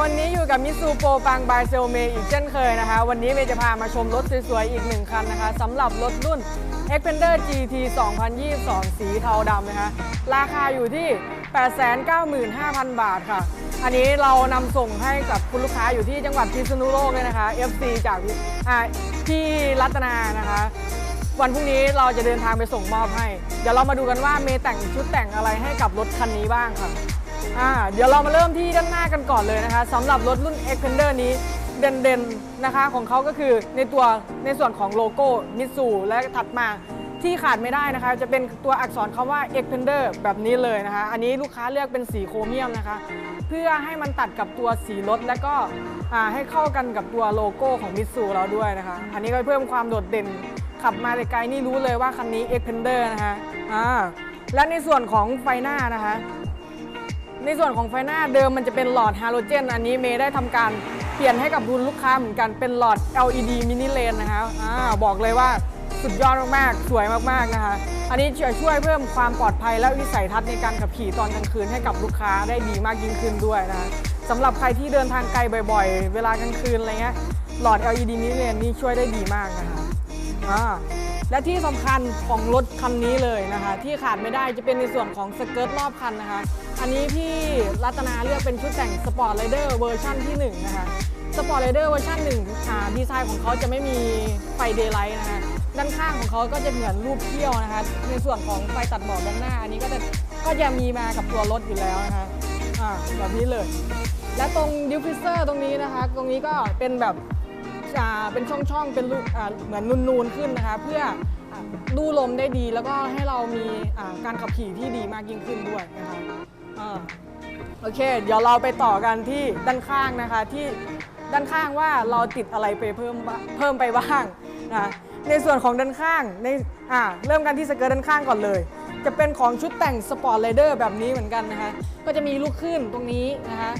ปังบายเซลเมอีกเช่นเคยนะคะ วันนี้เมย์จะพามาชมรถสวยๆ อีกหนึ่งคันนะคะสำหรับรถรุ่น Xpander GT 2022 สีเทาดำนะคะ ราคาอยู่ที่ 895,000 บาทค่ะ อันนี้เรานำส่งให้กับคุณลูกค้าอยู่ที่จังหวัดพิษณุโลกเลยนะคะ FC จากอ่าพี่รัตนานะคะวันพรุ่งนี้เราจะเดินทางไปส่งมอบให้ เดี๋ยวเรามาดูกันว่าเมย์แต่งชุดแต่งอะไรให้กับรถคันนี้บ้างค่ะ อ่าเดี๋ยวเรามาเริ่มที่ด้านหน้ากันก่อนเลยนะคะสำหรับรถรุ่น Xpander นี้เด่นๆนะคะของเขาก็คือในตัวในส่วนของโลโก้มิตซูและถัดมาที่ขาดไม่ได้นะคะ จะเป็นตัวอักษรคำว่า Xpander แบบนี้เลยนะคะ อันนี้ลูกค้าเลือกเป็นสีโครเมียมนะคะ เพื่อให้มันตัดกับตัวสีรถและก็ให้เข้ากันกับตัวโลโก้ของมิตซูเราด้วยนะคะ อันนี้ก็เพิ่มความโดดเด่น ขับมาไกลๆนี่รู้เลยว่าคันนี้ Xpander นะคะอ่าและในส่วนของไฟหน้านะคะ ในส่วนของไฟหน้าเดิมมันจะเป็นหลอดฮาโลเจน อันนี้เมย์ได้ทำการเปลี่ยนให้กับคุณลูกค้าเหมือนกันเป็นหลอด LED mini lane นะคะอ่าบอกเลยว่าสุดยอดมากๆ สวยมากๆนะคะ อันนี้จะช่วยเพิ่มความปลอดภัยและวิสัยทัศน์ในการขับขี่ตอนกลางคืนให้กับลูกค้าได้ดีมากยิ่งขึ้นด้วยนะคะสำหรับใครที่เดินทางไกลบ่อยๆ เวลากลางคืนอะไรเงี้ยหลอด LED mini lane นี่ช่วยได้ดีมากนะคะอ่า และที่สำคัญของรถคันนี้เลยนะคะ ที่ขาดไม่ได้จะเป็นในส่วนของสเกิร์ตรอบคันนะคะ อันนี้พี่รัตนาเลือกเป็นชุดแต่งสปอร์ตไรเดอร์เวอร์ชันที่1นะคะสปอร์ตไรเดอร์เวอร์ชันหนึ่งอ่าดีไซน์ของเขาจะไม่มีไฟเดย์ไลท์นะคะ ด้านข้างของเขาก็จะเหมือนรูปเที่ยวนะคะ ในส่วนของไฟตัดหมอกด้านหน้า อันนี้ก็จะก็จะมีมากับตัวรถอยู่แล้วนะคะอ่าแบบนี้เลย และตรงดิฟฟิเซอร์ตรงนี้นะคะ ตรงนี้ก็เป็นแบบ เป็นช่องๆ เป็นเหมือนนูนๆขึ้นนะคะ เพื่ออ่าดูลมได้ดีแล้วก็ให้เรามีการขับขี่ที่ดีมากยิ่งขึ้นด้วยนะคะโอเค เดี๋ยวเราไปต่อกันที่ด้านข้างนะคะที่ด้านข้างว่าเราติดอะไรไปเพิ่มเพิ่มไปบ้างนะในส่วนของด้านข้างในอ่าเริ่มกันที่สเกิร์ตด้านข้างก่อนเลย จะเป็นของชุดแต่งสปอร์ตไรเดอร์แบบนี้เหมือนกันนะคะก็จะมีลูกขึ้นตรงนี้นะคะ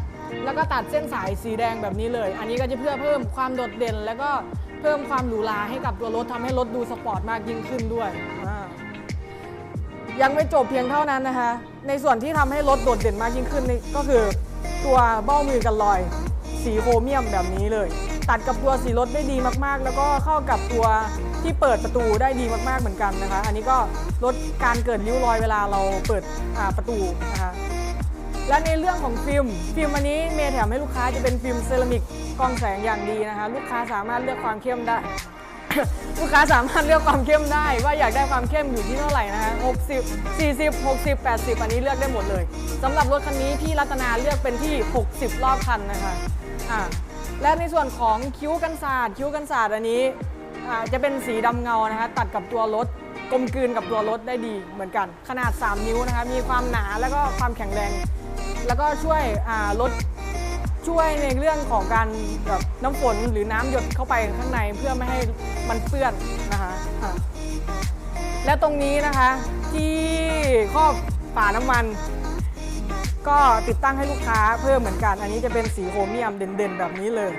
แล้วก็ตัดเส้นสายสีแดงแบบนี้เลย อันนี้ก็จะเพื่อเพิ่มความโดดเด่น แล้วก็เพิ่มความหรูหราให้กับตัวรถทำให้รถดูสปอร์ตมากยิ่งขึ้นด้วยยังไม่จบเพียงเท่านั้นนะคะ ในส่วนที่ทำให้รถโดดเด่นมากยิ่งขึ้นนี่ก็คือตัวเบ้ามือกันลอย สีโครเมียมแบบนี้เลย ตัดกับตัวสีรถได้ดีมากๆ แล้วก็เข้ากับตัวที่เปิดประตูได้ดีมากๆเหมือนกันนะคะ อันนี้ก็ลดการเกิดริ้วรอยเวลาเราเปิดประตูนะคะ และในเรื่องของฟิล์ม ฟิล์มอันนี้เมย์แถมให้ลูกค้าจะเป็นฟิล์มเซรามิกกรองแสงอย่างดีนะคะ ลูกค้าสามารถเลือกความเข้มได้ ลูกค้าสามารถเลือกความเข้มได้ ว่าอยากได้ความเข้มอยู่ที่เท่าไหร่นะคะ60 40 60 80 อันนี้เลือกได้หมดเลยสำหรับรถคันนี้พี่รัตนาเลือกเป็นที่ 60 รอบคันนะคะอ่าและในส่วนของคิ้วกันศาสตร์คิ้วกันศาสตร์อันนี้อ่าจะเป็นสีดำเงานะคะตัดกับตัวรถกลมกลืนกับตัวรถได้ดีเหมือนกัน ขนาด 3 นิ้วนะคะมีความหนาแล้วก็ความแข็งแรง แล้วก็ช่วยลดช่วยในเรื่องของการแบบน้ำฝนหรือน้ำหยดเข้าไปข้างในเพื่อไม่ให้มันเปื้อนนะคะะและตรงนี้นะคะที่ครอบฝาน้ำมัน ก็ติดตั้งให้ลูกค้าเพิ่มเหมือนกัน อันนี้จะเป็นสีโครเมียมเด่นๆ แบบนี้เลย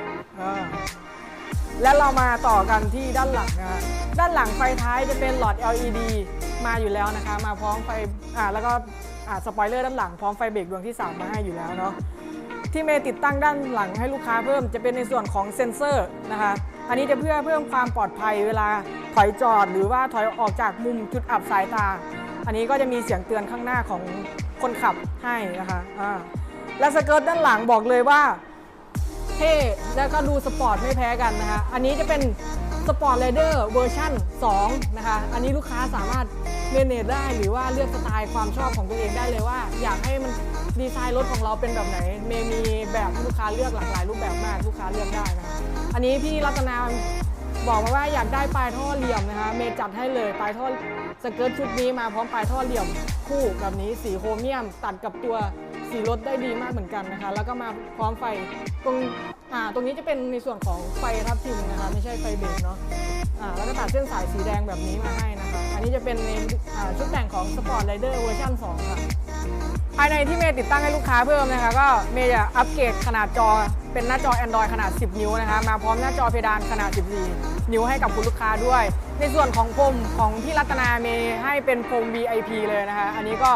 และเรามาต่อกันที่ด้านหลังนะคะด้านหลังไฟท้ายจะเป็นหลอด LED มาอยู่แล้วนะคะ มาพร้อมไฟอ่าแล้วก็ สปอยเลอร์ด้านหลังพร้อมไฟเบรกดวงที่ 3 มาให้อยู่แล้วเนาะที่เมย์ติดตั้งด้านหลังให้ลูกค้าเพิ่มจะเป็นในส่วนของเซ็นเซอร์นะคะอันนี้จะเพื่อเพิ่มความปลอดภัยเวลาถอยจอด หรือว่าถอยออกจากมุมจุดอับสายตา อันนี้ก็จะมีเสียงเตือนข้างหน้าของคนขับให้นะคะอ่าและสเกิร์ตด้านหลังบอกเลยว่าเท่แล้วก็ดูสปอร์ตไม่แพ้กันนะคะอันนี้จะเป็น สปอร์ต r รเดอร์เวอร์ชั่น2นะคะ อันนี้ลูกค้าสามารถเมเนจได้หรือว่าเลือกสไตล์ความชอบของตัวเองได้เลยว่า อยากให้มันดีไซน์รถของเราเป็นแบบไหน เมมีแบบลูกค้าเลือกหลากหลายรูปแบบมากลูกค้าเลือกได้นะคะอันนี้พี่รัตนาบอกมาว่าอยากได้ปลายท่อเหลี่ยมนะคะ เมจัดให้เลยปลายท่อสเกิร์ตชุดนี้มาพร้อมปลายท่อเหลี่ยมคู่แบบนี้สีโครเมียมตัดกับตัว สีรถได้ดีมากเหมือนกันนะคะ แล้วก็มาพร้อมไฟตรงอ่าตรงนี้จะเป็นในส่วนของไฟทับทิมนะคะ ไม่ใช่ไฟเบรกเนาะอ่าแล้วก็ตัดเส้นสายสีแดงแบบนี้มาให้นะคะ อันนี้จะเป็นในอ่าชุดแต่งของ Sport Rider เวอร์ชัน2ค่ะภายในที่เมย์ติดตั้งให้ลูกค้าเพิ่มนะคะ ก็เมย์จะอัปเกรดขนาดจอเป็นหน้าจอ Android ขนาด 10 นิ้วนะคะ มาพร้อมหน้าจอเพดานขนาด 14 นิ้วให้กับคุณลูกค้าด้วย ในส่วนของพรมของพี่รัตนาเมย์ให้เป็นพรม VIP เลยนะคะ อันนี้ก็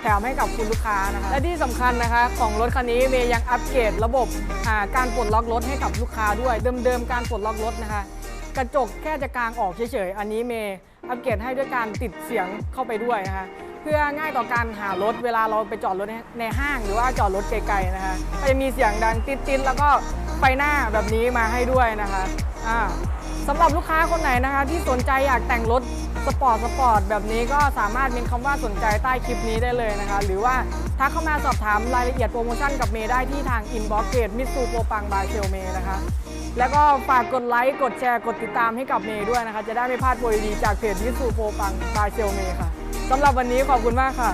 แถมให้กับคุณลูกค้านะคะและที่สำคัญนะคะของรถคันนี้เมย์ยังอัปเกรดระบบาการปลดล็อกรถให้กับลูกค้าด้วย เดิมๆการปลดล็อกรถนะคะกระจกแค่จะกลางออกเฉยๆ อันนี้เมย์อัปเกรดให้ด้วยการติดเสียงเข้าไปด้วยนะคะเพื่อง่ายต่อการหารถเวลาเราไปจอดรถในห้างหรือว่าจอดรถไกลๆนะคะก็จะมีเสียงดังติดๆแล้วก็ไฟหน้าแบบนี้มาให้ด้วยนะคะอ่าสำหรับลูกค้าคนไหนนะคะที่สนใจอยากแต่งรถ สปอร์ตสปอร์ตแบบนี้ก็สามารถเมนคำว่าสนใจใต้คลิปนี้ได้เลยนะคะ หรือว่าทักเข้ามาสอบถามรายละเอียดโปรโมชั่นกับเมย์ได้ที่ทางอินบ็อกซ์เกตมิสูโปรปังบายเชลเมนะคะ แล้วก็ฝากกดไลค์กดแชร์กดติดตามให้กับเมย์ด้วยนะคะ จะได้ไม่พลาดโปรดีจากเพจมิสูโปรปังบายเชลเมค่ะสำหรับวันนี้ขอบคุณมากค่ะ